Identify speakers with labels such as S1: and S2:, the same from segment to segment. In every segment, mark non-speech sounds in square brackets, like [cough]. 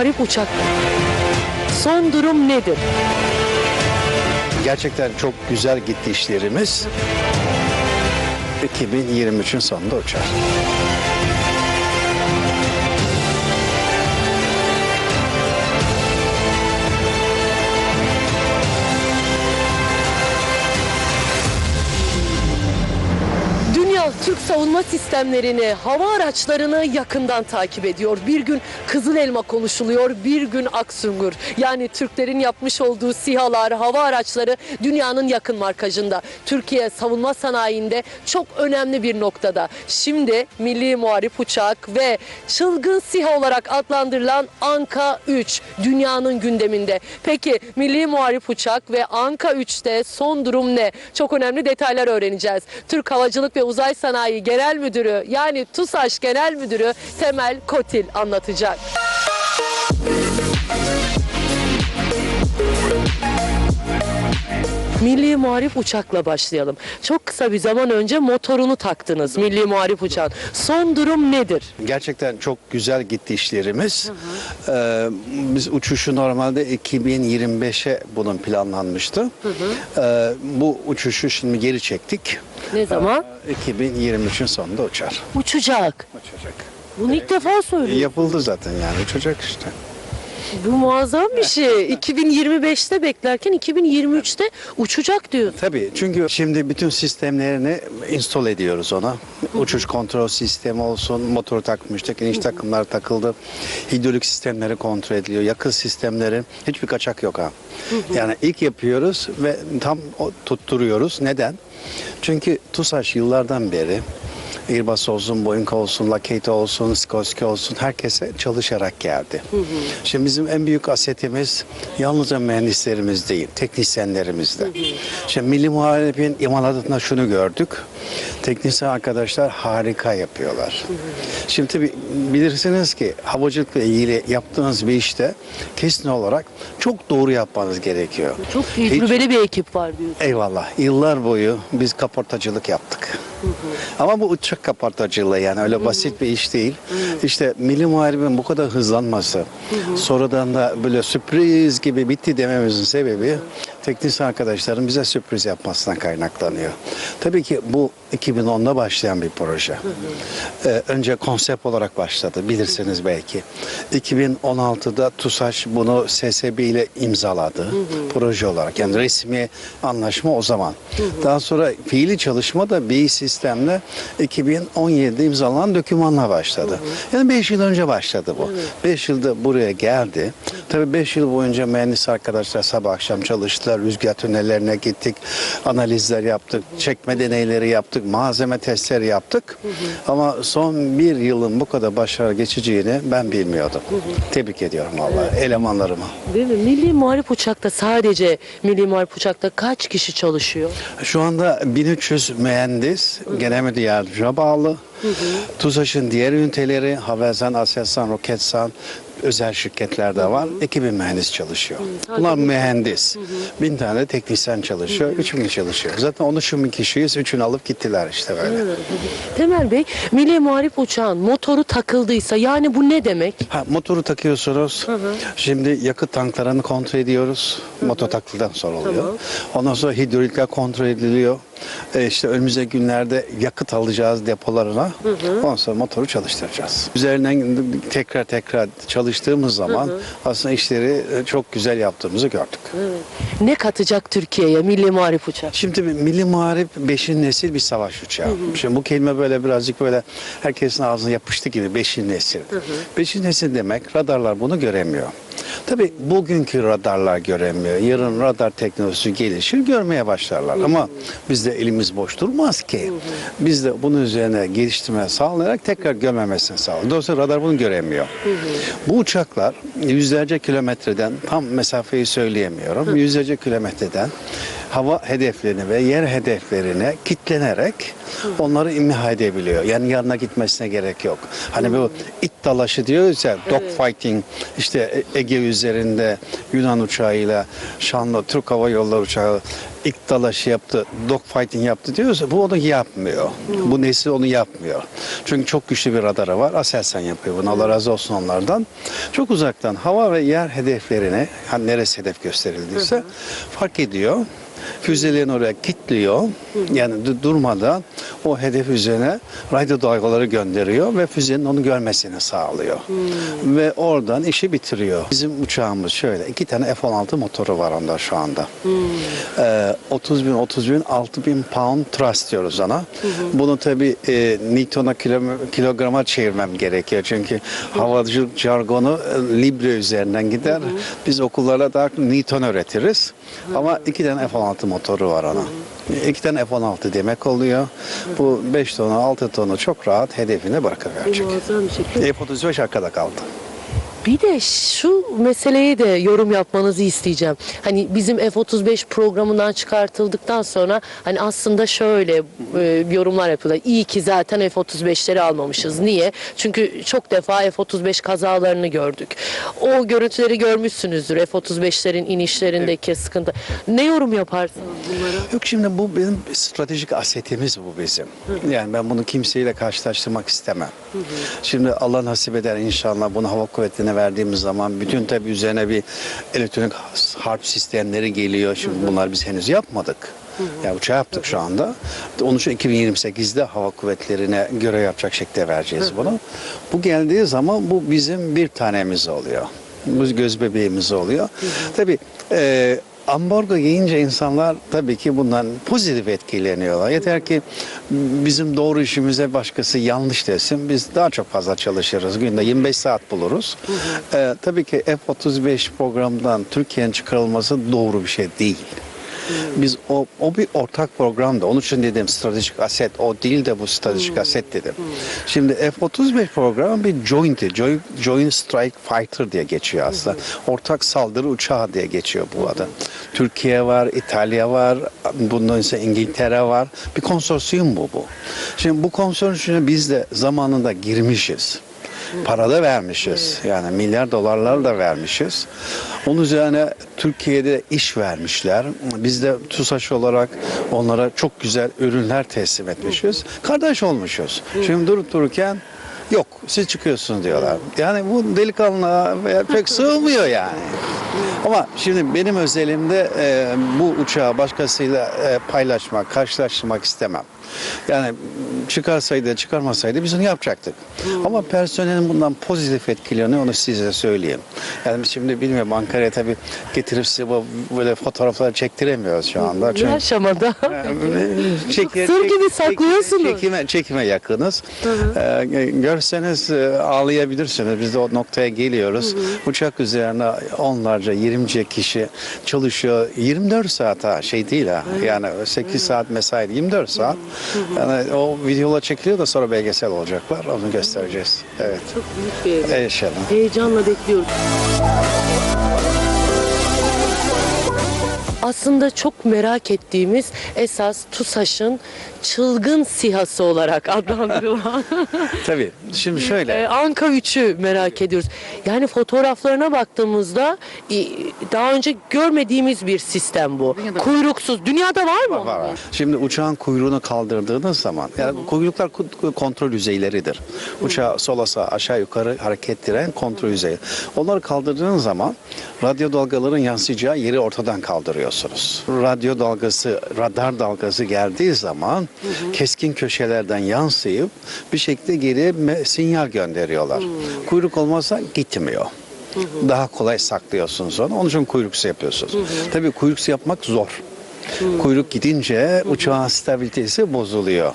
S1: Muharip uçak. Son durum nedir?
S2: Gerçekten çok güzel gitti işlerimiz. 2023'ün sonunda uçar.
S1: Savunma sistemlerini, hava araçlarını yakından takip ediyor. Bir gün Kızıl Elma konuşuluyor, bir gün Aksungur. Yani Türklerin yapmış olduğu SİHA'lar, hava araçları dünyanın yakın markajında. Türkiye savunma sanayinde çok önemli bir noktada. Şimdi Milli Muharip Uçak ve çılgın SİHA olarak adlandırılan Anka 3 dünyanın gündeminde. Peki Milli Muharip Uçak ve Anka 3'te son durum ne? Çok önemli detaylar öğreneceğiz. Türk Havacılık ve Uzay Sanayi Genel Müdürü yani TUSAŞ Genel Müdürü Temel Kotil anlatacak. Milli Muharip Uçak'la başlayalım. Çok kısa bir zaman önce motorunu taktınız Milli Muharip Uçak'ın. Son durum nedir?
S2: Gerçekten çok güzel gitti işlerimiz. Ee, biz uçuşu normalde 2025'e bunun planlanmıştı. Ee, bu uçuşu şimdi geri çektik.
S1: Ne zaman?
S2: Ee, 2023'ün sonunda uçar.
S1: Uçacak.
S2: Uçacak.
S1: Bunu ilk defa söylüyorum.
S2: Yapıldı zaten yani uçacak işte.
S1: Bu muazzam bir şey. 2025'te beklerken 2023'te uçacak diyor.
S2: Tabii çünkü şimdi bütün sistemlerini install ediyoruz ona. Uçuş kontrol sistemi olsun, motor takmıştık, iniş takımlar takıldı. Hidrolik sistemleri kontrol ediliyor, yakıt sistemleri hiçbir kaçak yok ha. Yani ilk yapıyoruz ve tam o- tutturuyoruz. Neden? Çünkü TUSAŞ yıllardan beri Airbus olsun, Boeing olsun, Lockheed olsun, Sikorsky olsun herkese çalışarak geldi. Şimdi bizim en büyük asetimiz yalnızca mühendislerimiz değil, teknisyenlerimiz de. Şimdi Milli Muharebin imalatında şunu gördük. Teknisyen arkadaşlar harika yapıyorlar. Şimdi tabii bilirsiniz ki havacılıkla ilgili yaptığınız bir işte kesin olarak çok doğru yapmanız gerekiyor.
S1: Çok
S2: Hiç-
S1: tecrübeli bir ekip var diyor.
S2: Eyvallah. Yıllar boyu biz kaportacılık yaptık. Ama bu uçak kaportacılığı yani öyle basit bir iş değil. İşte Milli Muharebin bu kadar hızlanması, sonradan da böyle sürpriz gibi bitti dememizin sebebi teknisyen arkadaşların bize sürpriz yapmasından kaynaklanıyor. Tabii ki bu 2010'da başlayan bir proje. Ee, önce konsept olarak başladı bilirsiniz belki. 2016'da TUSAŞ bunu SSB ile imzaladı proje olarak. Yani resmi anlaşma o zaman. Daha sonra fiili çalışma da Bİ sistemle 2017'de imzalanan dokümanla başladı. Yani 5 yıl önce başladı bu. 5 yılda buraya geldi. Tabii 5 yıl boyunca mühendis arkadaşlar sabah akşam çalıştılar. Rüzgar tünellerine gittik. Analizler yaptık. Çekme deneyleri yaptık. Malzeme testleri yaptık. Ama son bir yılın bu kadar başarılı geçeceğini ben bilmiyordum. Tebrik ediyorum vallahi elemanlarıma.
S1: Değil mi? Milli Muharip Uçak'ta sadece Milli Muharip Uçak'ta kaç kişi çalışıyor?
S2: Şu anda 1300 mühendis genel müdür yardımcına bağlı. TUSAŞ'ın diğer üniteleri Havelsan, Aselsan, Roketsan özel şirketlerde var. 2000 mühendis çalışıyor. Bunlar mühendis. Bin tane teknisyen çalışıyor. 3000 çalışıyor. Zaten 13 bin kişiyiz. Üçünü alıp gittiler işte böyle.
S1: Temel Bey, Milli Muharip Uçağın motoru takıldıysa yani bu ne demek?
S2: Ha, motoru takıyorsunuz. Şimdi yakıt tanklarını kontrol ediyoruz. Motor takıldıktan sonra oluyor. Ondan sonra hidrolikler kontrol ediliyor. E işte önümüzdeki günlerde yakıt alacağız depolarına. Ondan sonra motoru çalıştıracağız. Üzerinden tekrar tekrar çalıştığımız zaman aslında işleri e, çok güzel yaptığımızı gördük.
S1: Ne katacak Türkiye'ye Milli Muharip Uçak?
S2: Şimdi Milli Muharip 5. nesil bir savaş uçağı. Şimdi bu kelime böyle birazcık böyle herkesin ağzına yapıştı gibi 5. nesil. 5. nesil demek radarlar bunu göremiyor. Tabii bugünkü radarlar göremiyor. Yarın radar teknolojisi gelişir görmeye başlarlar. Ama bizde elimiz boş durmaz ki. Biz de bunun üzerine geliştirme sağlayarak tekrar görmemesini sağlıyoruz. Dolayısıyla radar bunu göremiyor. Bu uçaklar yüzlerce kilometreden tam mesafeyi söyleyemiyorum. Yüzlerce kilometreden hava hedeflerini ve yer hedeflerine kitlenerek onları imha edebiliyor. Yani yanına gitmesine gerek yok. Hani bu dalaşı diyoruz ya, dog fighting işte E- Ege üzerinde Yunan uçağıyla Şanlı Türk Hava Yolları uçağı ilk dalaşı yaptı, dog fighting yaptı diyoruz ya, bu onu yapmıyor. Bu nesil onu yapmıyor. Çünkü çok güçlü bir radarı var. Aselsan yapıyor bunu. Allah razı olsun onlardan. Çok uzaktan hava ve yer hedeflerine, hani neresi hedef gösterildiyse fark ediyor. Füzelerini oraya kilitliyor. Yani du- durmadan o hedef üzerine radyo dalgaları gönderiyor ve füzenin onu görmesini sağlıyor. Ve oradan işi bitiriyor. Bizim uçağımız şöyle. iki tane F-16 motoru var onda şu anda. Ee, 30 bin, 30 bin, 6 bin pound thrust diyoruz ona. Bunu tabii e, Newton'a kilo- kilograma çevirmem gerekiyor. Çünkü havacılık jargonu e, libre üzerinden gider. Biz okullara daha Newton öğretiriz. Ama iki tane F-16 motoru var ona. İki tane F-16 demek oluyor. Bu 5 tonu, 6 tonu çok rahat hedefine bırakıverecek.
S1: Muazzam bir şey.
S2: F-35 arkada kaldı.
S1: Bir de şu meseleye de yorum yapmanızı isteyeceğim. Hani bizim F-35 programından çıkartıldıktan sonra hani aslında şöyle e, yorumlar yapıyorlar. İyi ki zaten F-35'leri almamışız. Niye? Çünkü çok defa F-35 kazalarını gördük. O görüntüleri görmüşsünüzdür. F-35'lerin inişlerindeki sıkıntı. Ne yorum yaparsınız bunlara?
S2: Yok şimdi bu benim stratejik asetimiz bu bizim. Yani ben bunu kimseyle karşılaştırmak istemem. Şimdi Allah nasip eder inşallah bunu hava kuvvetlerine verdiğimiz zaman bütün tabi üzerine bir elektronik harp sistemleri geliyor. Şimdi bunlar biz henüz yapmadık. Yani uçağı yaptık şu anda. Onun için 2028'de hava kuvvetlerine göre yapacak şekilde vereceğiz bunu. Bu geldiği zaman bu bizim bir tanemiz oluyor. Bu göz bebeğimiz oluyor. Tabii e, Ambargo yiyince insanlar tabii ki bundan pozitif etkileniyorlar. Yeter ki bizim doğru işimize başkası yanlış desin. Biz daha çok fazla çalışırız. Günde 25 saat buluruz. Ee, tabii ki F-35 programdan Türkiye'nin çıkarılması doğru bir şey değil. Biz o, o bir ortak programda. Onun için dedim stratejik aset. O değil de bu stratejik aset dedim. Şimdi F-35 programı bir joint, joint, joint strike fighter diye geçiyor aslında. Ortak saldırı uçağı diye geçiyor bu adı. Türkiye var, İtalya var, bundan ise İngiltere var. Bir konsorsiyum bu bu. Şimdi bu konsorsiyuma biz de zamanında girmişiz. Para da vermişiz. Yani milyar dolarlar da vermişiz. Onun üzerine Türkiye'de iş vermişler. Biz de TUSAŞ olarak onlara çok güzel ürünler teslim etmişiz. Kardeş olmuşuz. Şimdi durup dururken yok siz çıkıyorsunuz diyorlar. Yani bu delikanlı veya pek [laughs] sığmıyor yani. Ama şimdi benim özelimde e, bu uçağı başkasıyla e, paylaşmak, karşılaştırmak istemem. Yani çıkarsaydı çıkarmasaydı biz onu yapacaktık. Ama personelin bundan pozitif etkileniyor onu size söyleyeyim. Yani şimdi bilmiyorum Ankara'ya tabii getirip size böyle fotoğrafları çektiremiyoruz şu anda.
S1: Ne
S2: Çünkü
S1: aşamada?
S2: Çeke-
S1: Sır
S2: çek-
S1: gibi
S2: çek-
S1: saklıyorsunuz.
S2: Çekime, çekime yakınız. Ee, görseniz e, ağlayabilirsiniz. Biz de o noktaya geliyoruz. Uçak üzerine onlarca, 20 kişi çalışıyor. 24 saat ha şey değil ha. Yani 8 saat mesai değil, 24 saat. Yani o videolar çekiliyor da sonra belgesel olacaklar. Onu göstereceğiz. Evet.
S1: Çok büyük bir
S2: İnşallah.
S1: Heyecanla bekliyoruz. Aslında çok merak ettiğimiz esas TUSAŞ'ın çılgın sihası olarak [laughs] adlandırılan [laughs]
S2: Tabii. Şimdi şöyle.
S1: e, Anka 3'ü merak ediyoruz. Yani fotoğraflarına baktığımızda daha önce görmediğimiz bir sistem bu. Kuyruksuz. Dünyada var mı?
S2: Var, var. Şimdi uçağın kuyruğunu kaldırdığınız zaman, yani kuyruklar ku- kontrol yüzeyleridir. Uçağı sola sağa aşağı yukarı hareket ettiren kontrol yüzeyi. Onları kaldırdığınız zaman radyo dalgaların yansıyacağı yeri ortadan kaldırıyorsunuz. Radyo dalgası, radar dalgası geldiği zaman keskin köşelerden yansıyıp bir şekilde geri sinyal gönderiyorlar. Kuyruk olmazsa gitmiyor. Daha kolay saklıyorsunuz onu. Onun için kuyruksu yapıyorsunuz. Tabii kuyruksu yapmak zor. Kuyruk gidince uçağın stabilitesi bozuluyor.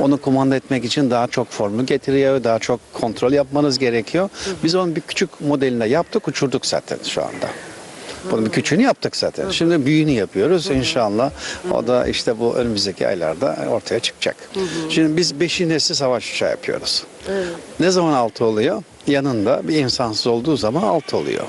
S2: Onu kumanda etmek için daha çok formül getiriyor, daha çok kontrol yapmanız gerekiyor. Biz onun bir küçük modelinde yaptık, uçurduk zaten şu anda. Bunun bir küçüğünü yaptık zaten. Şimdi büyüğünü yapıyoruz inşallah. O da işte bu önümüzdeki aylarda ortaya çıkacak. Şimdi biz beşinci nesil savaş uçağı yapıyoruz. Ne zaman altı oluyor? Yanında bir insansız olduğu zaman altı oluyor.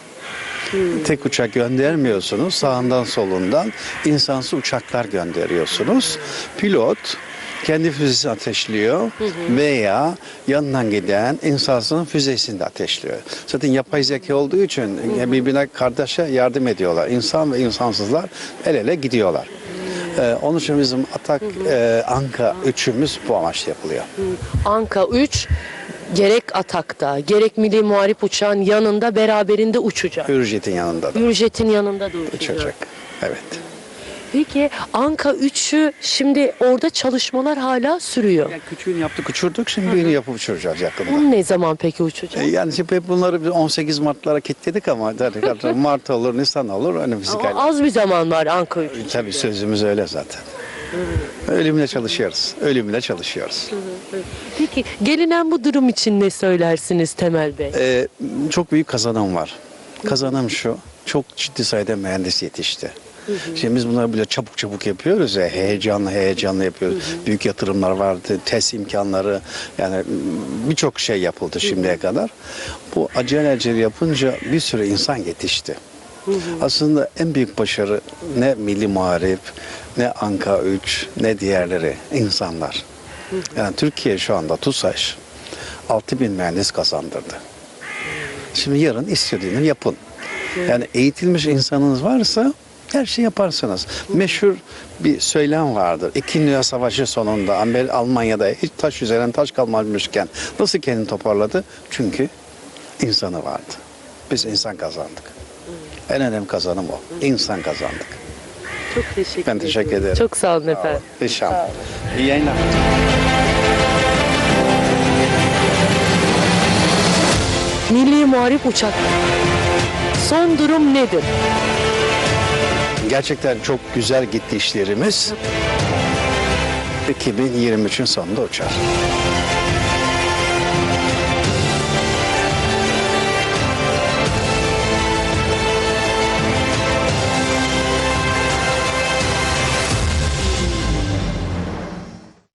S2: Tek uçak göndermiyorsunuz. Sağından solundan insansız uçaklar gönderiyorsunuz. Pilot kendi füzesini ateşliyor veya yanından giden insansızın füzesini de ateşliyor. Zaten yapay zeka olduğu için birbirine kardeşe yardım ediyorlar. İnsan ve insansızlar el ele gidiyorlar. Ee, onun için bizim Atak e, Anka üçümüz bu amaçla yapılıyor.
S1: Anka 3 gerek Atak'ta gerek Milli Muharip uçağın yanında beraberinde uçacak.
S2: Hürjet'in yanında da
S1: Hürjet'in yanında da uçacak.
S2: uçacak. Evet.
S1: Peki Anka 3'ü şimdi orada çalışmalar hala sürüyor.
S2: Yani küçüğünü yaptık uçurduk şimdi büyüğünü yapıp uçuracağız yakında.
S1: Onun ne zaman peki uçacak?
S2: E, Yani şimdi hep bunları biz 18 Mart'lara kilitledik ama tabii [laughs] Mart olur, Nisan olur önümüzdeki
S1: Ama
S2: aylar.
S1: az bir zaman var Anka 3.
S2: Tabii sözümüz öyle zaten. Ölümle çalışıyoruz. Ölümle çalışıyoruz.
S1: Peki gelinen bu durum için ne söylersiniz Temel Bey?
S2: Ee, çok büyük kazanım var. Kazanım şu. Çok ciddi sayıda mühendis yetişti. Şimdi biz bunları böyle çabuk çabuk yapıyoruz ya heyecanlı heyecanlı yapıyoruz. Büyük yatırımlar vardı, test imkanları yani birçok şey yapıldı şimdiye kadar. Bu acele acele yapınca bir sürü insan yetişti. Aslında en büyük başarı ne Milli Muharip, ne Anka 3, ne diğerleri insanlar. Yani Türkiye şu anda TUSAŞ 6000 mühendis kazandırdı. Şimdi yarın istediğini yapın. Yani eğitilmiş insanınız varsa her şey yaparsınız. Meşhur bir söylem vardır. İkinci Dünya Savaşı sonunda Amer- Almanya'da hiç taş üzerine taş kalmamışken nasıl kendini toparladı? Çünkü insanı vardı. Biz insan kazandık. En önemli kazanım o. İnsan kazandık.
S1: Çok teşekkür
S2: Ben teşekkür ederim.
S1: Çok sağ olun efendim.
S2: İnşallah. İyi yayınlar.
S1: Milli Muharip uçak. Son durum nedir?
S2: Gerçekten çok güzel gitti işlerimiz. 2023'ün sonunda uçar.